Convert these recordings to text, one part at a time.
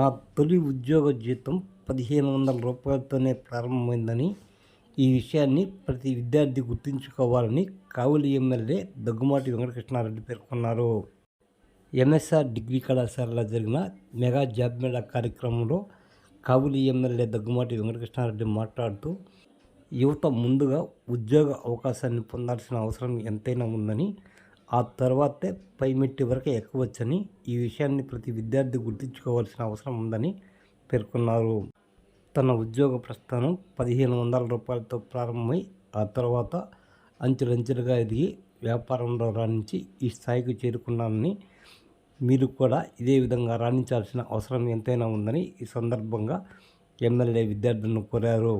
నా తొలి ఉద్యోగ జీతం పదిహేను వందల రూపాయలతోనే ప్రారంభమైందని ఈ విషయాన్ని ప్రతి విద్యార్థి గుర్తుంచుకోవాలని కావలి ఎమ్మెల్యే దగ్గుమాటి వెంకటకృష్ణారెడ్డి పేర్కొన్నారు. ఎంఎస్ఆర్ డిగ్రీ కళాశాలలో జరిగిన మెగా జాబ్ మేళా కార్యక్రమంలో కావులి ఎమ్మెల్యే దగ్గుమాటి వెంకటకృష్ణారెడ్డి మాట్లాడుతూ యువత ముందుగా ఉద్యోగ అవకాశాన్ని పొందాల్సిన అవసరం ఎంతైనా ఉందని ఆ తర్వాతే పైమెట్టి వరకు ఎక్కవచ్చని ఈ విషయాన్ని ప్రతి విద్యార్థి గుర్తుంచుకోవాల్సిన అవసరం ఉందని పేర్కొన్నారు. తన ఉద్యోగ ప్రస్థానం పదిహేను వందల రూపాయలతో ప్రారంభమై ఆ తర్వాత అంచెలంచెలుగా ఎదిగి వ్యాపారంలో రాణించి ఈ స్థాయికి చేరుకున్నానని మీరు కూడా ఇదే విధంగా రాణించాల్సిన అవసరం ఎంతైనా ఉందని ఈ సందర్భంగా ఎమ్మెల్యే విద్యార్థులను కోరారు.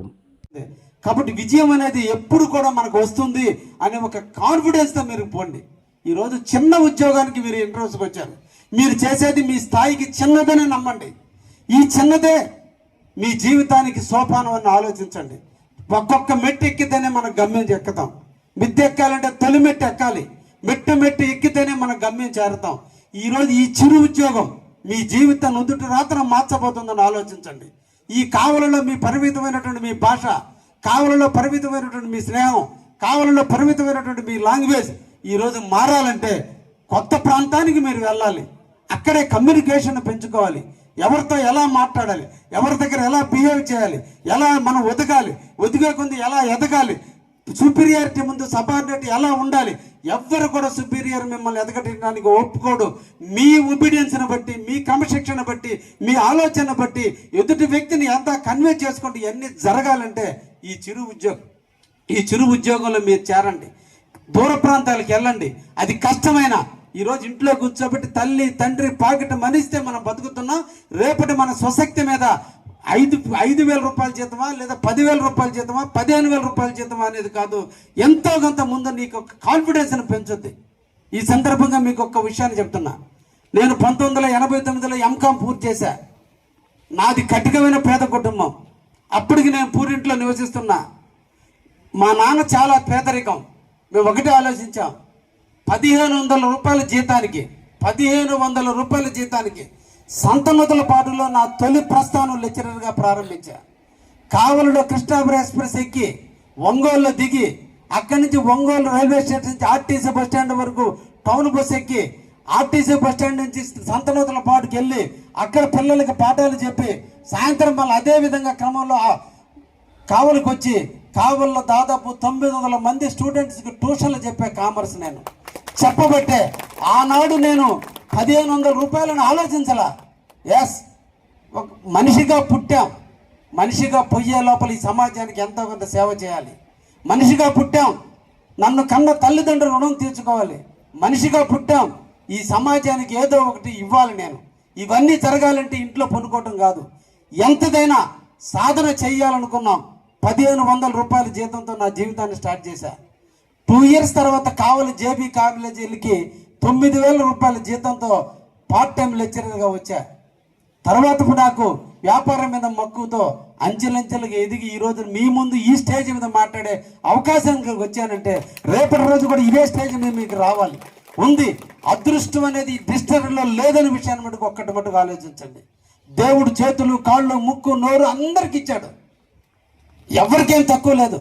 కాబట్టి విజయం అనేది ఎప్పుడు కూడా మనకు వస్తుంది అనే ఒక కాన్ఫిడెన్స్తో మీరు పోండి. ఈరోజు చిన్న ఉద్యోగానికి మీరు ఇంటర్వ్యూస్కి వచ్చారు. మీరు చేసేది మీ స్థాయికి చిన్నదనే నమ్మండి. ఈ చిన్నదే మీ జీవితానికి సోపానం అని ఆలోచించండి. ఒక్కొక్క మెట్టు ఎక్కితేనే మనం గమ్యం ఎక్కుతాం. మిద్దె ఎక్కాలంటే తొలి మెట్టు ఎక్కాలి. మెట్టు మెట్టు ఎక్కితేనే మనం గమ్యం చేరుతాం. ఈరోజు ఈ చిరు ఉద్యోగం మీ జీవితం నుదుటి రాత్ర మార్చబోతుందని ఆలోచించండి. ఈ కావలలో మీ పరిమితమైనటువంటి మీ భాష కావలలో పరిమితమైనటువంటి మీ స్నేహం కావలలో పరిమితమైనటువంటి మీ లాంగ్వేజ్ ఈరోజు మారాలంటే కొత్త ప్రాంతానికి మీరు వెళ్ళాలి. అక్కడే కమ్యూనికేషన్ పెంచుకోవాలి. ఎవరితో ఎలా మాట్లాడాలి? ఎవరి దగ్గర ఎలా బిహేవ్ చేయాలి? ఎలా మనం ఒదగాలి? ఒదిగే కొంది ఎలా ఎదగాలి? సుపీరియారిటీ ముందు సబార్డినేట్ ఎలా ఉండాలి? ఎవ్వరు కూడా సుపీరియర్ మిమ్మల్ని ఎదగటానికి ఒప్పుకోడు. మీ ఒబీడియన్స్ని బట్టి మీ క్రమశిక్షణ బట్టి మీ ఆలోచన బట్టి ఎదుటి వ్యక్తిని ఎంత కన్వే చేసుకుంటే ఇవన్నీ జరగాలంటే ఈ చిరు ఉద్యోగం. ఈ చిరు ఉద్యోగంలో మీరు చేరండి. దూర ప్రాంతాలకు వెళ్ళండి. అది కష్టమైన. ఈరోజు ఇంట్లో కూర్చోబెట్టి తల్లి తండ్రి పాకెట్ మనిస్తే మనం బతుకుతున్నాం. రేపటి మన స్వశక్తి మీద ఐదు ఐదు వేల రూపాయల జీతమా లేదా పదివేల రూపాయల జీతమా పదిహేను వేల రూపాయల జీతమా అనేది కాదు. ఎంతో కొంత ముందు నీకు ఒక కాన్ఫిడెన్స్ని పెంచుద్ది. ఈ సందర్భంగా మీకు ఒక విషయాన్ని చెప్తున్నా. నేను పంతొమ్మిది వందల ఎనభై తొమ్మిదిలో ఎంకామ్ పూర్తి చేశా. నాది కఠినమైన పేద కుటుంబం. అప్పటికి నేను పూరింట్లో నివసిస్తున్నా. మా నాన్న చాలా పేదరికం. మేము ఒకటే ఆలోచించాం. పదిహేను వందల రూపాయల జీతానికి పదిహేను వందల రూపాయల జీతానికి సంతనూతల పాటులో నా తొలి ప్రస్థానం లెక్చరర్గా ప్రారంభించా. కావలిలో కృష్ణాపురం ఎక్స్ప్రెస్ ఎక్కి ఒంగోలులో దిగి అక్కడి నుంచి ఒంగోలు రైల్వే స్టేషన్ నుంచి ఆర్టీసీ బస్ స్టాండ్ వరకు టౌన్ బస్ ఎక్కి ఆర్టీసీ బస్ స్టాండ్ నుంచి సంతనూతల పాటుకు వెళ్ళి అక్కడ పిల్లలకి పాఠాలు చెప్పి సాయంత్రం మళ్ళీ అదే విధంగా క్రమంలో కావలికి వచ్చి కావల్లో దాదాపు తొమ్మిది వందల మంది స్టూడెంట్స్కి ట్యూషన్లు చెప్పే కామర్స్ నేను. చెప్పబట్టే ఆనాడు నేను పదిహేను వందల రూపాయలను ఆలోచించాల. ఎస్ ఒక మనిషిగా పుట్టాం. మనిషిగా పొయ్యే లోపల ఈ సమాజానికి ఎంతో కొంత సేవ చేయాలి. మనిషిగా పుట్టాం. నన్ను కన్న తల్లిదండ్రులు రుణం తీర్చుకోవాలి. మనిషిగా పుట్టాం. ఈ సమాజానికి ఏదో ఒకటి ఇవ్వాలి నేను. ఇవన్నీ జరగాలంటే ఇంట్లో పనుకోవటం కాదు. ఎంతదైనా సాధన చెయ్యాలనుకున్నాం పదిహేను వందల రూపాయల జీతంతో నా జీవితాన్ని స్టార్ట్ చేశా. టూ ఇయర్స్ తర్వాత కావలి జేబీ కాలేజీలకి తొమ్మిది వేల రూపాయల జీతంతో పార్ట్ టైం లెక్చరర్గా వచ్చా. తర్వాత నాకు వ్యాపారం మీద మక్కువతో అంచెలంచెలుగా ఎదిగి ఈ రోజు మీ ముందు ఈ స్టేజ్ మీద మాట్లాడే అవకాశం వచ్చానంటే రేపటి రోజు కూడా ఇదే స్టేజ్ మీద మీకు రావాలి. ఉంది. అదృష్టం అనేది డిస్టర్లో లేదని విషయాన్ని మటుకు ఒక్కటి మటుకు ఆలోచించండి. దేవుడు చేతులు కాళ్ళు ముక్కు నోరు అందరికి ఇచ్చాడు. ఎవరికేం తక్కువ లేదు.